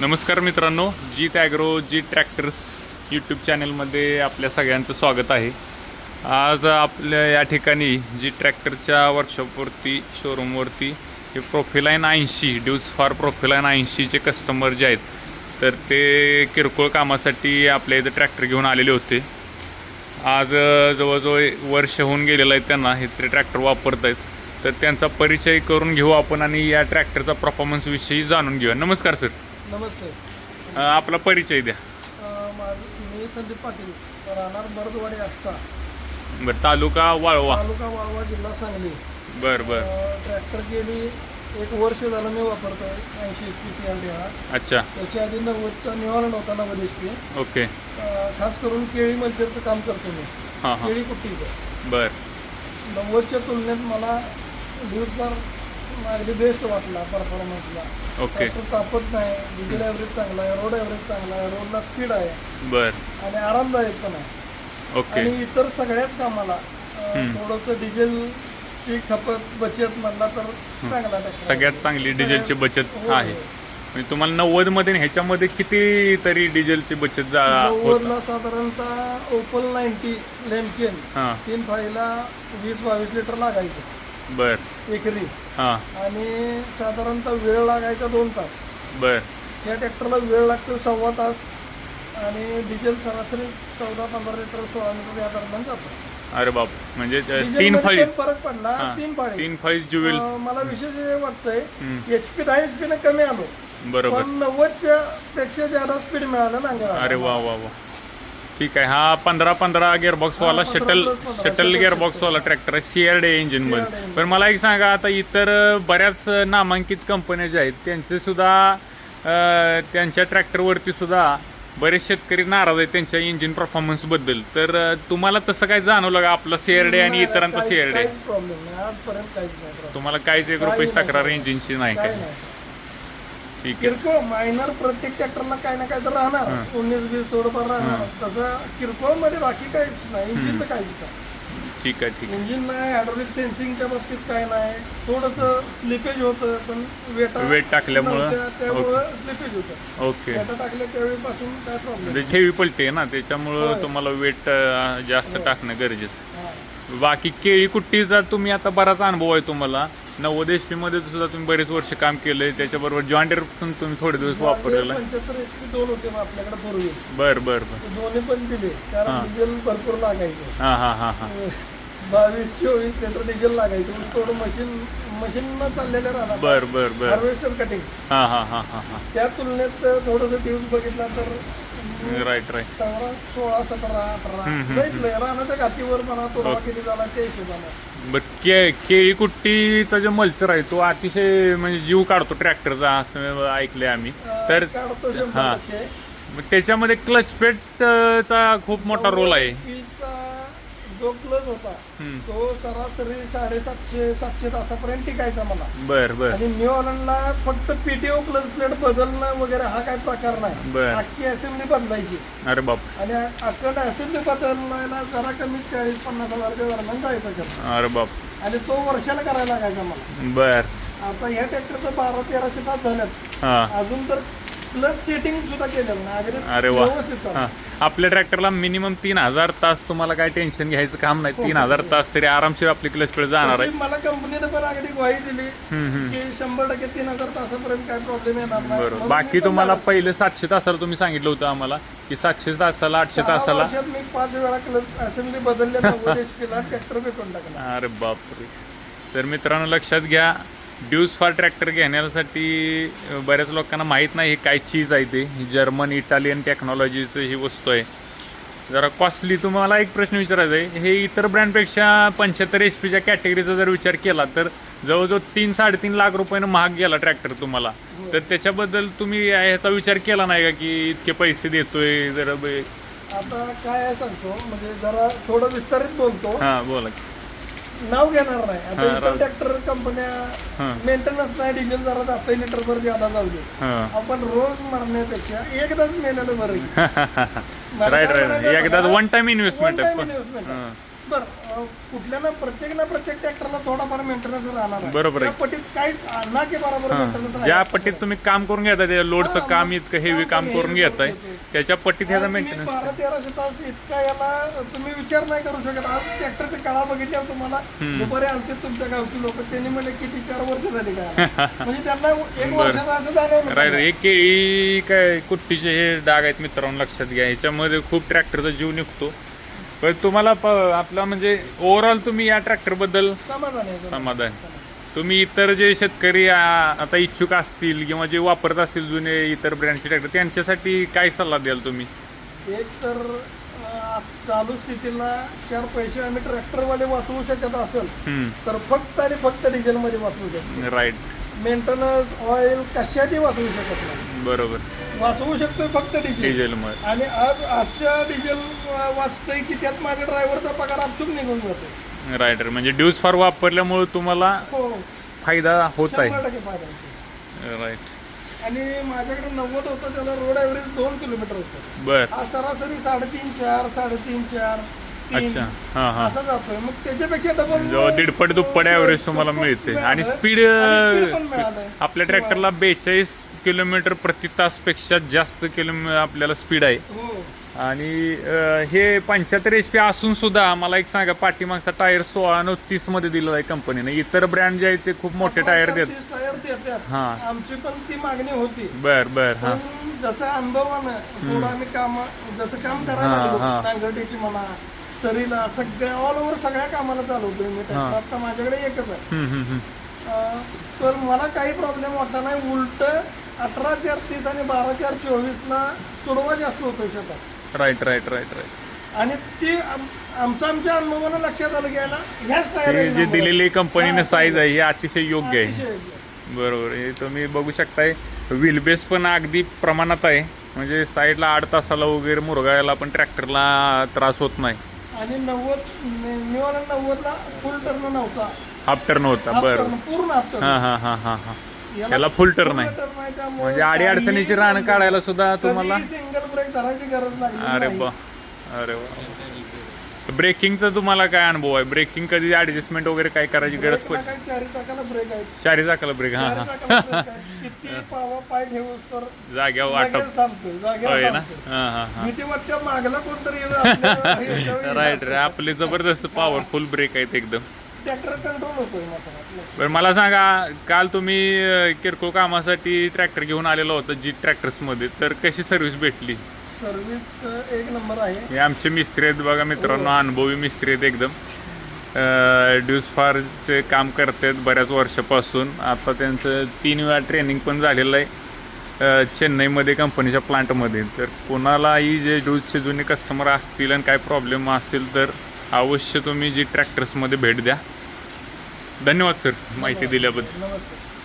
नमस्कार मित्रांनो जी टॅग्रो जी tractors YouTube चॅनलमध्ये आपल्या सगळ्यांचं स्वागत आहे. आज आपल्या या ठिकाणी जी ट्रॅक्टरच्या वर्कशॉपवरती शोरूमवरती हे प्रोफिलाईन ऐंशी ड्यूज फॉर प्रोफिलाईन ऐंशीचे कस्टमर जे आहेत तर ते किरकोळ कामासाठी आपल्या इथं ट्रॅक्टर घेऊन आलेले होते. आज जवळजवळ वर्ष होऊन गेलेलं आहे त्यांना हे ते ट्रॅक्टर वापरत आहेत. तर त्यांचा परिचय करून घेऊ आपण आणि या ट्रॅक्टरचा परफॉर्मन्सविषयी जाणून घेऊया. नमस्कार सर नमस्ते. अ, आपला परिचय द्या. अं, माझं मी संदीप पाटील. राहणार बरदवाडी आष्टा. बरं तालुका वाळवा. तालुका वाळवा जिल्हा सांगली. बरं बरं. ट्रॅक्टर गेली एक वर्ष झालं मी वापरतोय ऐंशी एकवीस एम हा. अच्छा. त्याच्या आधी नव्वदचा निवारण होता नव्वद एच पी. ओके. खास करून केळी मल्चरचं काम करतो मी. हां हां. केळी कुट्टीचं. बरं. नव्वदच्या तुलनेत मला दिवसभर अगदी बेस्ट वाटला परफॉर्मन्सला ओके तापत नाही डिझेल ॲव्हरेज चांगला आहे रोड ॲव्हरेज चांगला आहे रोडला स्पीड आहे. बरं. आणि आरामदायक पण आहे. ओके आणि इतर सगळ्याच कामाला थोडंसं डिझेलची खपत बचत म्हणला तर चांगला. सगळ्यात चांगली डिझेलची बचत हो, आहे. म्हणजे तुम्हाला नव्वदमध्ये ह्याच्यामध्ये किती तरी डिझेलची बचत नव्वदला साधारणतः ओपल नाईन्टी लेमकेन तीन फाईला वीस बावीस लिटर लागायचं. बरं. एकरी. हां. आणि साधारणतः वेळ लागायचा दोन तास. बरं. या ट्रॅक्टरला वेळ लागतो सव्वा तास आणि डिझेल सरासरी चौदा पंधरा लिटर सोळा लिटर या दरम्यान जातो. अरे बाप म्हणजे अ, तीन डिझेलमध्ये फरक पडला हां. तीन फाळी. तीन फळीज ज्युवेल अं, मला विशेष हे वाटतंय एच पी दहा एच पी कमी आलो. बरोबर. पण नव्वदच्या पेक्षा जादा स्पीड मिळालं नांगर अरे वा वा वा. ठीक आहे. हा पंधरा पंधरा गिअरबॉक्स वाला पंधरा शटल शटल shuttle, गिअरबॉक्स वाला ट्रॅक्टर आहे C R D engine CRD मध्ये engine. पण मला एक सांगा आता इतर बऱ्याच नामांकित कंपन्या ज्या आहेत त्यांचे सुद्धा त्यांच्या ट्रॅक्टरवरती सुद्धा बरेच शेतकरी नाराज आहेत त्यांच्या इंजिन परफॉर्मन्सबद्दल. तर तुम्हाला तसं काय जाणवलं का आपला सी आर डी आणि इतरांचा सी आर डी काहीच प्रॉब्लेम नाही. आजपर्यंत काहीच नाही problem. तुम्हाला काहीच एक रुपयाची काही तक्रार. इंजिनची नाही काय? ठीक आहे. किरकोळ मायनर प्रत्येक ट्रॅक्टरला काय ना काय तर राहणार. उन्नीस वीस थोडंफार राहणार. तसं किरकोळमध्ये बाकी काहीच नाही. इंजिनचं काहीच नाही. ठीक आहे ठीक इंजिन नाही हायड्रोलिक सेन्सिंगच्या बाबतीत काय नाही. थोडंसं स्लिपेज होतं पण वेटा Weight टाकल्यामुळं? त्यामुळं स्लिपेज होतं. ओके. वेटा टाकल्या त्यावेळीपासून काय प्रॉब्लेम म्हणजे हेवी पलटे ना त्याच्यामुळं. तुम्हाला वेट जास्त टाकणं गरजेचं. बाकी केळी कुट्टीचा तुम्ही आता बराच अनुभव आहे तुम्हाला नव्वद एच पी मध्ये सुद्धा तुम्ही बरेच वर्ष काम केलंय. त्याच्याबरोबर जॉइंटर पण तुम्ही थोडे दिवस वापरलेला आहे. पंच्याहत्तर एच पी दोन होते मग आपल्याकडे पूर्वी बर बर बर. दोन्ही पण दिले. कारण डिझेल भरपूर लागायचं. हा हा हा हा. बावीस चोवीस लिटर डिझेल लागायचं. थोडं मशीन मशीन चाललेलं राहणार. बर बर बर. हार्वेस्टर कटिंग हा हा हा हा हा. त्या तुलनेत थोडंसं ड्यूज बघितला तर राईट राईट सतरा सोळा सतरा अठरा. रानाच्या घातीवर म्हणा तो किती झाला ते हिशोबाने बर के केळी कुट्टीचा जो मल्चर आहे तो अतिशय म्हणजे जीव काढतो ट्रॅक्टरचा असं ऐकलंय आम्ही. तर काढतो हा. शंभर टक्के. मग त्याच्यामध्ये क्लच चा खूप मोठा रोल आहे. पीचा जो क्लच होता हम्म. तो सरासरी साडेसातशे सातशे तासापर्यंत टिकायचा मला बर बर. आणि न्यू ऑलंडला फक्त पीटीओ प्लस प्लेट बदलणं वगैरे हा काय प्रकार नाही. बर. अख्खी असेंब्ली बदलायची. अरे बाप. आणि अखंड असेंब्ली बदलायला जरा कमीत चाळीस पन्नास हजारच्या दरम्यान जायचं खर्च अरे बाप. आणि तो वर्षाला करायला लागायचा मला. बर. आता ह्या ट्रॅक्टरचं बारा तेराशे तास झाल्यात हा. अजून तर प्लस सेटिंग सुद्धा केलेलं नाही अरे वा. हा. आपल्या ट्रॅक्टरला मिनिमम तीन हजार तास तुम्हाला काय टेन्शन घ्यायचं काम नाही. तीन हजार तास तरी आरामशीर आपली क्लच पेड जाणार आहे. तशी मला कंपनीने पण अगदी ग्वाही दिली. की शंभर टक्के तीन हजार तासापर्यंत काय प्रॉब्लेम येणार नाही. बरोबर. म्हणून बाकी मी तुम्हाला. पहिले सातशे तासाला तुम्ही सांगितलं होतं आम्हाला की सातशे तासाला आठशे तासाला. वर्षात मी पाच वेळा क्लच असेंब्ली बदलल्या नव्वद ट्रॅक्टर भेटून टाकला. अरे बापरे. तर मित्रांनो लक्षात घ्या ड्यूज फार ट्रॅक्टर घेण्यासाठी बऱ्याच लोकांना माहीत नाही हे काय चीज आहे ते. ही जर्मन इटालियन टेक्नॉलॉजीचं ही वस्तू आहे. जरा कॉस्टली तुम्हाला एक प्रश्न विचारायचा आहे. हे इतर ब्रँडपेक्षा पंच्याहत्तर एच पीच्या कॅटेगरीचा जर विचार केला तर जवळजवळ तीन साडेतीन लाख रुपयानं महाग गेला ट्रॅक्टर तुम्हाला. तर त्याच्याबद्दल तुम्ही ह्याचा विचार केला नाही का की इतके पैसे देतोय जरा आता काय सांगतो म्हणजे जरा थोडं विस्तारित बोलतो. हां बोला. नाव घेणार नाही. आता. ट्रॅक्टर कंपन्या मेंटेनन्स नाही डिझेल जरा जातं लिटर भर ज्यादा जाऊ दे. आपण रोज मरण्यापेक्षा एकदाच मेलेलं बरं राईट राईट म्हणायचं एकदा बघा, वन टाइम इन्व्हेस्टमेंट. हां. बरं कुठल्या ना प्रत्येक ना प्रत्येक ट्रॅक्टरला थोडाफार मेंटेनन्स राहणार आहे. बरोबर आहे. त्या पट्टीत काहीच ना की बरोबर मेंटेनन्स ज्या पट्टीत तुम्ही काम करून घेताय त्या लोडचं काम इतकं हेवी काम करून घेताय त्याच्या पट्टीत ह्याचा मेंटेनन्स बारा तेराशे तास इतका याला तुम्ही विचार नाही करू शकत. आज ट्रॅक्टरच्या काळा बघितल्यावर तुम्हाला दुपारी आलते तुमच्या गावची लोक. त्यांनी म्हणले किती चार वर्ष झाली काय म्हणजे त्यांना एक वर्षाचा असं जाणवलं राईट हे केळी काय कुट्टीचे हे डाग आहेत मित्रांनो लक्षात घ्या. ह्याच्यामध्ये खूप ट्रॅक्टरचा जीव निघतो. पण तुम्हाला प- आपला म्हणजे ओव्हरऑल तुम्ही या ट्रॅक्टरबद्दल समाधान आहे समाधान. तुम्ही इतर जे शेतकरी आ, आता इच्छुक असतील किंवा जे वापरत असतील जुने इतर ब्रँडचे ट्रॅक्टर त्यांच्यासाठी काय सल्ला द्याल तुम्ही? एक तर अं, चालू स्थितीला चार पैसे आम्ही ट्रॅक्टरवाले वाचवू शकत असेल तर फक्त आणि फक्त डिझेलमध्ये वाचवू शकतो. राईट मेंटेनन्स ऑइल कशातही वाचवू शकत नाही. बरोबर. वाचवू शकतोय फक्त डिझेल. डिझेलमध्ये आणि आज अशा डिझेल वाचतंय की त्यात माझ्या ड्रायव्हरचा पगार आपसूक निघून जातो. राईट म्हणजे ड्यूज फार वापरल्यामुळे तुम्हाला हो. फायदा होत आहे. शंभर टक्के फायदा होतो. राईट. आणि माझ्याकडे नव्वद होतं त्याला रोड ॲव्हरेज दोन किलोमीटर होतं. बर. हा सरासरी साडेतीन चार साडेतीन चार तीन. अच्छा. हा हा. असं जातोय. मग त्याच्यापेक्षा डबल जवळ दीडपट दुप्पट ॲव्हरेज तुम्हाला मिळते. आणि स्पीड आपल्या ट्रॅक्टरला बेचाळीस किलोमीटर प्रति तासपेक्षा जास्त किलो आपल्याला स्पीड आहे. हो. आणि अं, हे पंच्याहत्तर एच पी असून सुद्धा मला एक सांगा पाठीमागचा टायर सोळा न तीसमध्ये दिलेला आहे कंपनीने इतर ब्रँड जे आहेत ते खूप मोठे टायर देत. टायर देतात. हा. आमची पण ती मागणी होती. बर बर हा. पण जसं अनुभवानं थोडं आम्ही काम जसं काम करायला हा, लागलो. नांगरटीची म्हणा सरीला सगळ्या ऑल ओव्हर सगळ्या कामाला चालवतोय मी. ट्रॅक्टर आता माझ्याकडे एकच आहे. हम्म, हम्म, हम्म. अं, तर मला काही प्रॉब्लेम वाटला नाही. उलट अठरा चार तीस आणि बारा चार चोवीसला तुडवा जास्त होतोय शेतात. राईट राईट राईट राईट आणि ती आम- आमच्या आमच्या अनुभवानं लक्षात आलं घ्यायला ह्याच टायर हे जे दिलेली कंपनीने साईज आहे हे अतिशय योग्य आहे. बरोबर हे तुम्ही बघू शकताय. व्हील बेस पण अगदी प्रमाणात आहे. म्हणजे साईडला आठ तासाला वगैरे मुरगायला पण ट्रॅक्टरला त्रास होत नाही. आणि नव्वद निवाला नव्वदला फुल टर्न नव्हता. हाफ टर्न होता. बरं. पूर्ण हाफ हा हा हा हा हा. याला फुल टर्न आहे. म्हणजे आडी अडचणीची रान काढायला सुद्धा तुम्हाला सिंगल ब्रेक धरायची गरज लागली अरे. बा. अरे वा ब्रेकिंगचा तुम्हाला काय अनुभव आहे? ब्रेकिंग कधी ऍडजस्टमेंट वगैरे काय करायची गरज ब्रेकला पड काय चारी चाकाला ब्रेक आहे चारी चाकाला ब्रेक हा हा. पाय ठेवूस तर जाग्यावर वाटप. होय ना? हा हा हा. भीती वाटते मागला कोणतरी राईट राईट आपले जबरदस्त पॉवरफुल ब्रेक आहेत एकदम. ट्रॅक्टर कंट्रोल होतोय मात्र. बरं मला सांगा काल तुम्ही अं, किरकोळ कामासाठी ट्रॅक्टर घेऊन आलेलो होता जी ट्रॅक्टर्समध्ये तर कशी सर्व्हिस भेटली? सर्व्हिस एक नंबर आहे. हे आमचे मिस्त्री आहेत बघा मित्रांनो अनुभवी मिस्त्री आहेत एकदम. ड्यूस फारचे काम करतात बऱ्याच वर्षापासून. आता त्यांचं तीन वेळा ट्रेनिंग पण झालेलं आहे. अं, चेन्नईमध्ये कंपनीच्या प्लांटमध्ये तर कोणालाही जे ड्यूसचे जुने कस्टमर असतील आणि काय प्रॉब्लेम असतील तर अवश्य तुम्ही जी ट्रॅक्टर्समध्ये भेट द्या. धन्यवाद सर माहिती दिल्याबद्दल. नमस्कार.